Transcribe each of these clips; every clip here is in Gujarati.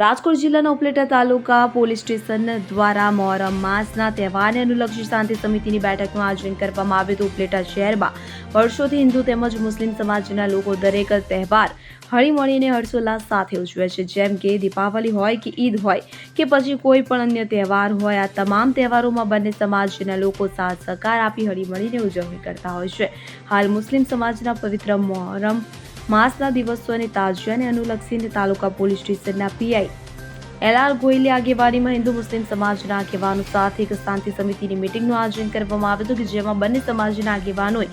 રાજકોટ જિલ્લાના ઉપલેટા તાલુકા પોલીસ સ્ટેશન દ્વારા મોહરમ માસના તહેવારને અનુલક્ષી શાંતિ સમિતિની બેઠકનું આયોજન કરવામાં આવ્યું હતું. ઉપલેટા શહેરમાં વર્ષોથી હિન્દુ તેમજ મુસ્લિમ સમાજના લોકો દરેક તહેવાર હળીમળીને હર્ષોલ્લાસ સાથે ઉજવે છે. જેમ કે દીપાવલી હોય કે ઈદ હોય કે પછી કોઈ પણ અન્ય તહેવાર હોય, આ તમામ તહેવારોમાં બંને સમાજના લોકો સાથ સહકાર આપી હળીમળીને ઉજવણી કરતા હોય છે. હાલ મુસ્લિમ સમાજના પવિત્ર મોહરમ માસના દિવસોની તાજિયાને અનુલક્ષીને તાલુકા પોલીસ સ્ટેશનના પીઆઈ એલ આર ગોયલી આગેવાનીમાં હિન્દુ મુસ્લિમ સમાજના આગેવાનો સાથે એક શાંતિ સમિતિની મિટિંગનું આયોજન કરવામાં આવ્યું હતું કે જેમાં બંને સમાજના આગેવાનોએ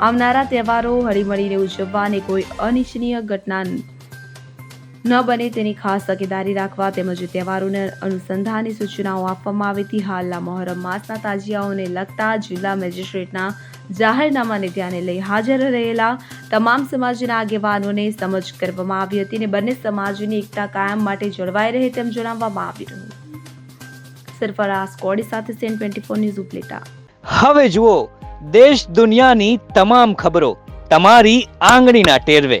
આવનારા તહેવારો હળીમળીને ઉજવવા અને કોઈ અનિચ્છનીય ઘટના ન બને તેની ખાસ તકેદારી રાખવા તેમજ તહેવારોને અનુસંધાને સૂચનાઓ આપવામાં આવી હતી. હાલના મોહરમ માસના તાજિયાઓને લગતા જિલ્લા મેજિસ્ટ્રેટના જાહેરનામાને ધ્યાને લઈ હાજર રહેલા તમામ સમાજના આગેવાનોને સમજ કરવામાં આવી હતી અને બંને સમાજની એકતા કાયમ માટે જળવાઈ રહે તેમ જણાવવામાં આવી રહ્યું. સરફરાઝ કોડી સાથે CN twenty four news Upleta. હવે જુઓ, દેશ દુનિયાની તમામ ખબરો તમારી આંગળીના ટેરવે.